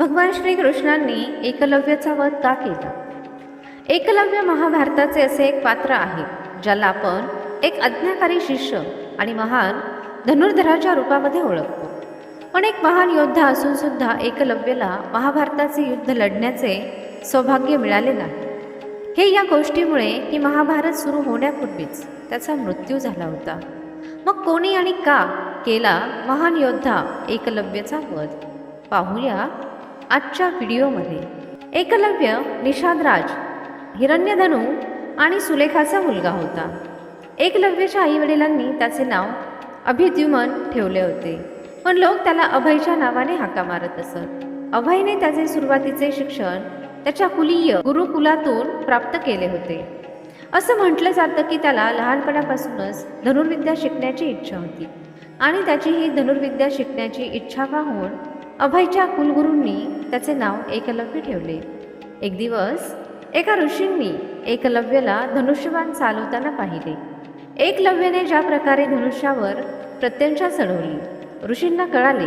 भगवान श्रीकृष्णांनी एकलव्याचा वध का केला? एकलव्य महाभारताचे असे एक पात्र आहे ज्याला आपण एक आज्ञाकारी शिष्य आणि महान धनुर्धराच्या रूपामध्ये ओळखतो. पण एक महान योद्धा असून सुद्धा एकलव्यला महाभारताचे युद्ध लढण्याचे सौभाग्य मिळाले नाही. हे या गोष्टीमुळे की महाभारत सुरू होण्यापूर्वीच त्याचा मृत्यू झाला होता. मग कोणी आणि का केला महान योद्धा एकलव्यचा वध? पाहूया आजच्या व्हिडिओमध्ये एकलव्य निषादराज हिरण्यधनू आणि सुलेखाचा मुलगा होता. एकलव्यच्या आईवडिलांनी त्याचे नाव अभिद्युमन ठेवले होते. पण लोक त्याला अभयच्या नावाने हाका मारत असत. अभयने त्याचे सुरुवातीचे शिक्षण त्याच्या कुलीय गुरुकुलातून प्राप्त केले होते. असं म्हटलं जातं की त्याला लहानपणापासूनच धनुर्विद्या शिकण्याची इच्छा होती. आणि त्याची ही धनुर्विद्या शिकण्याची इच्छा पाहून अभयच्या कुलगुरूंनी त्याचे नाव एकलव्य ठेवले. एक दिवस एका ऋषींनी एकलव्यला धनुष्यबाण चालवताना पाहिले. एकलव्याने ज्या प्रकारे धनुष्यावर प्रत्यंशा चढवली ऋषींना कळाले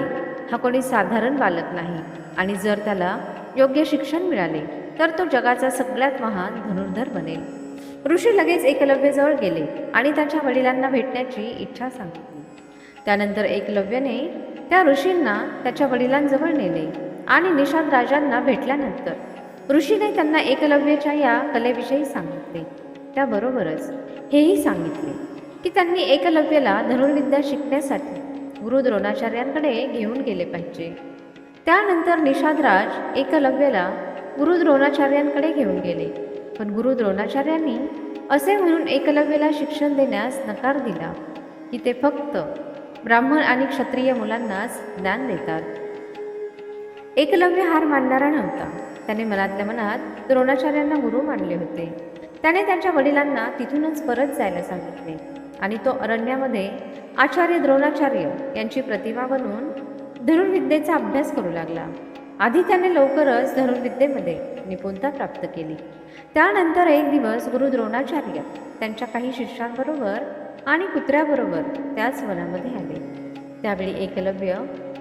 हा कोणी साधारण बालक नाही आणि जर त्याला योग्य शिक्षण मिळाले तर तो जगाचा सगळ्यात महान धनुर्धर बनेल. ऋषी लगेच एकलव्यजवळ गेले आणि त्याच्या वडिलांना भेटण्याची इच्छा सांगितली. त्यानंतर एकलव्यने त्या ऋषींना त्याच्या वडिलांजवळ नेले आणि निषाद राजांना भेटल्यानंतर ऋषीने त्यांना एकलव्याच्या या कलेविषयी सांगितले. त्याबरोबरच हेही सांगितले की त्यांनी एकलव्याला धनुर्विद्या शिकण्यासाठी गुरु द्रोणाचार्यांकडे घेऊन गेले पाहिजे. त्यानंतर निषादराज एकलव्याला गुरु द्रोणाचार्यांकडे घेऊन गेले. पण गुरु द्रोणाचार्यांनी असे म्हणून एकलव्याला शिक्षण देण्यास नकार दिला की ते फक्त ब्राह्मण आणि क्षत्रिय मुलांनाच ज्ञान देतात. एकलव्य हार मानणारा नव्हता. त्याने मनातल्या मनात द्रोणाचार्यांना गुरु मानले होते. त्याने त्यांच्या वडिलांना तिथूनच परत जायला सांगितले आणि तो अरण्यामध्ये आचार्य द्रोणाचार्य यांची प्रतिमा बनवून धनुर्विद्येचा अभ्यास करू लागला. आधी त्याने लवकरच धनुर्विद्येमध्ये निपुणता प्राप्त केली. त्यानंतर एक दिवस गुरु द्रोणाचार्य त्यांच्या काही शिष्यांबरोबर आणि कुत्र्याबरोबर त्याच वनामध्ये आले. त्यावेळी एकलव्य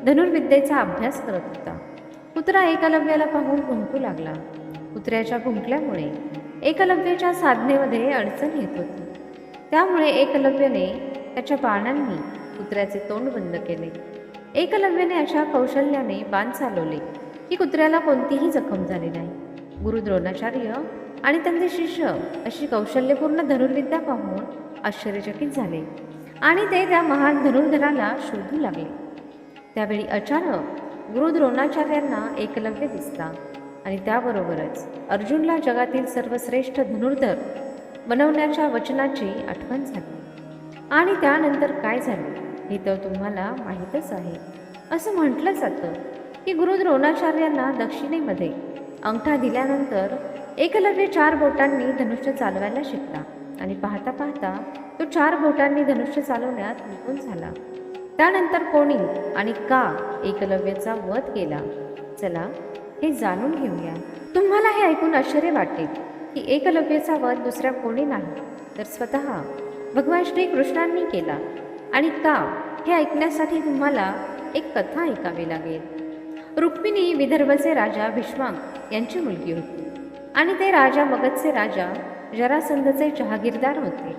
धनुर्विद्येचा अभ्यास करत होता. कुत्रा एकलव्याला पाहून भुंकू लागला. कुत्र्याच्या भुंकल्यामुळे एकलव्याच्या साधनेमध्ये अडचण येत होती. त्यामुळे एकलव्याने त्याच्या बाणांनी कुत्र्याचे तोंड बंद केले. एकलव्याने अशा कौशल्याने बाण चालवले की कुत्र्याला कोणतीही जखम झाली नाही. गुरु द्रोणाचार्य आणि त्यांचे शिष्य अशी कौशल्यपूर्ण धनुर्विद्या पाहून आश्चर्यचकित झाले आणि ते त्या महान धनुर्धराला शोधू लागले. त्यावेळी अचानक गुरु द्रोणाचार्यांना एकलव्य दिसला आणि त्याबरोबरच अर्जुनला जगातील सर्वश्रेष्ठ धनुर्धर बनवण्याच्या वचनाची आठवण झाली. आणि त्यानंतर काय झाले? हे तर तुम्हाला माहीतच आहे. असं म्हटलं जातं की गुरु द्रोणाचार्यांना दक्षिणेमध्ये अंगठा दिल्यानंतर एकलव्य चार बोटांनी धनुष्य चालवायला शिकला आणि पाहता पाहता तो चार बोटांनी धनुष्य चालवण्यात निपुण झाला. त्यानंतर कोणी आणि का एकलव्याचा वध केला? चला हे जाणून घेऊया. तुम्हाला हे ऐकून आश्चर्य वाटेल की एकलव्याचा वध दुसऱ्या कोणी नाही तर स्वतः भगवान श्रीकृष्णांनी केला. आणि का हे ऐकण्यासाठी तुम्हाला एक कथा ऐकावी लागेल. रुक्मिणी विदर्भचे राजा भीष्मांक यांची मुलगी होती आणि ते राजा मगधचे राजा जरासंधचे जहागीरदार होते.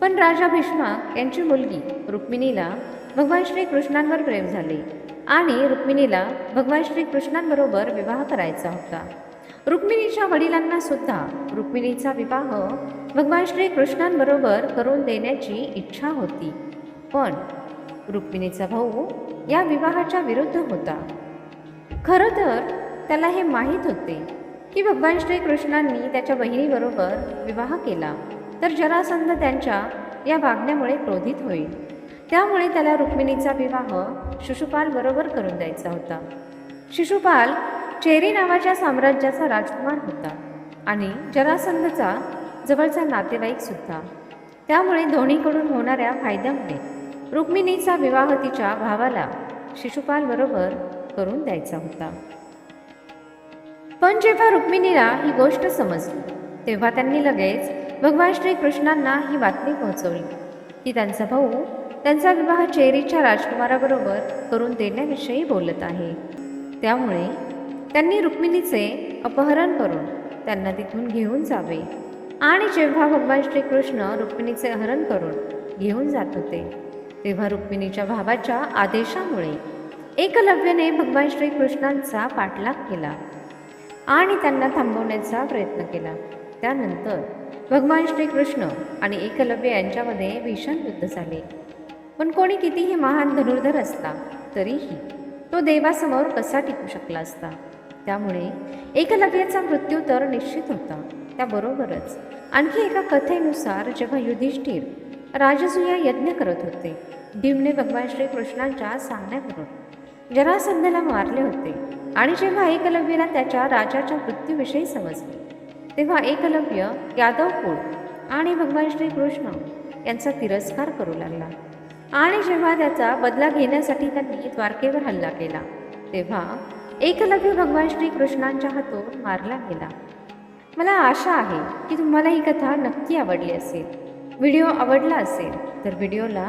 पण राजा भीष्माक यांची मुलगी रुक्मिणीला भगवान श्रीकृष्णांवर प्रेम झाले आणि रुक्मिणीला भगवान श्रीकृष्णांबरोबर विवाह करायचा होता. रुक्मिणीच्या वडिलांना सुद्धा रुक्मिणीचा विवाह भगवान श्रीकृष्णांबरोबर करून देण्याची इच्छा होती. पण रुक्मिणीचा भाऊ या विवाहाच्या विरुद्ध होता. खरं तर त्याला हे माहीत होते की भगवान श्रीकृष्णांनी त्याच्या बहिणीबरोबर विवाह केला तर जरासंध त्यांच्या या वागण्यामुळे क्रोधित होईल. त्यामुळे त्याला रुक्मिणीचा विवाह शिशुपाल बरोबर करून द्यायचा होता. शिशुपाल चेरी नावाच्या साम्राज्याचा राजकुमार होता आणि जरासंधचा जवळचा नातेवाईक सुद्धा. त्यामुळे दोन्हीकडून होणाऱ्या फायद्यामुळे रुक्मिणीचा विवाह तिच्या भावाला शिशुपाल बरोबर करून द्यायचा होता. पण जेव्हा रुक्मिणीला ही गोष्ट समजली तेव्हा त्यांनी लगेच भगवान श्रीकृष्णांना ही बातमी पोहोचवली की त्यांचा भाऊ त्यांचा विवाह चेरीच्या राजकुमाराबरोबर करून देण्याविषयी बोलत आहे. त्यामुळे त्यांनी रुक्मिणीचे अपहरण करून त्यांना तिथून घेऊन जावे आणि जेव्हा भगवान श्रीकृष्ण रुक्मिणीचे हरण करून घेऊन जात होते तेव्हा रुक्मिणीच्या भावाच्या आदेशामुळे एकलव्याने भगवान श्रीकृष्णांचा पाठलाग केला आणि त्यांना थांबवण्याचा प्रयत्न केला. त्यानंतर भगवान श्रीकृष्ण आणि एकलव्य यांच्यामध्ये भीषण युद्ध झाले. पण कोणी कितीही महान धनुर्धर असता तरीही तो देवासमोर कसा टिकू शकला असता? त्यामुळे एकलव्याचा मृत्यू तर निश्चित होता. त्याबरोबरच आणखी एका कथेनुसार जेव्हा युधिष्ठिर राजसूया यज्ञ करत होते भीमने भगवान श्रीकृष्णांच्या सांगण्यावरून जरासंधला मारले होते. आणि जेव्हा एकलव्यला त्याच्या राजाच्या मृत्यूविषयी समजले तेव्हा एकलव्य यादव कुळ आणि भगवान श्रीकृष्ण यांचा तिरस्कार करू लागला. आणि जेव्हा त्याचा बदला घेण्यासाठी त्यांनी द्वारकेवर हल्ला केला तेव्हा एकलव्य भगवान श्रीकृष्णांच्या हातून मारला गेला. मला आशा आहे की तुम्हाला ही कथा नक्की आवडली असेल. व्हिडिओ आवडला असेल तर व्हिडिओला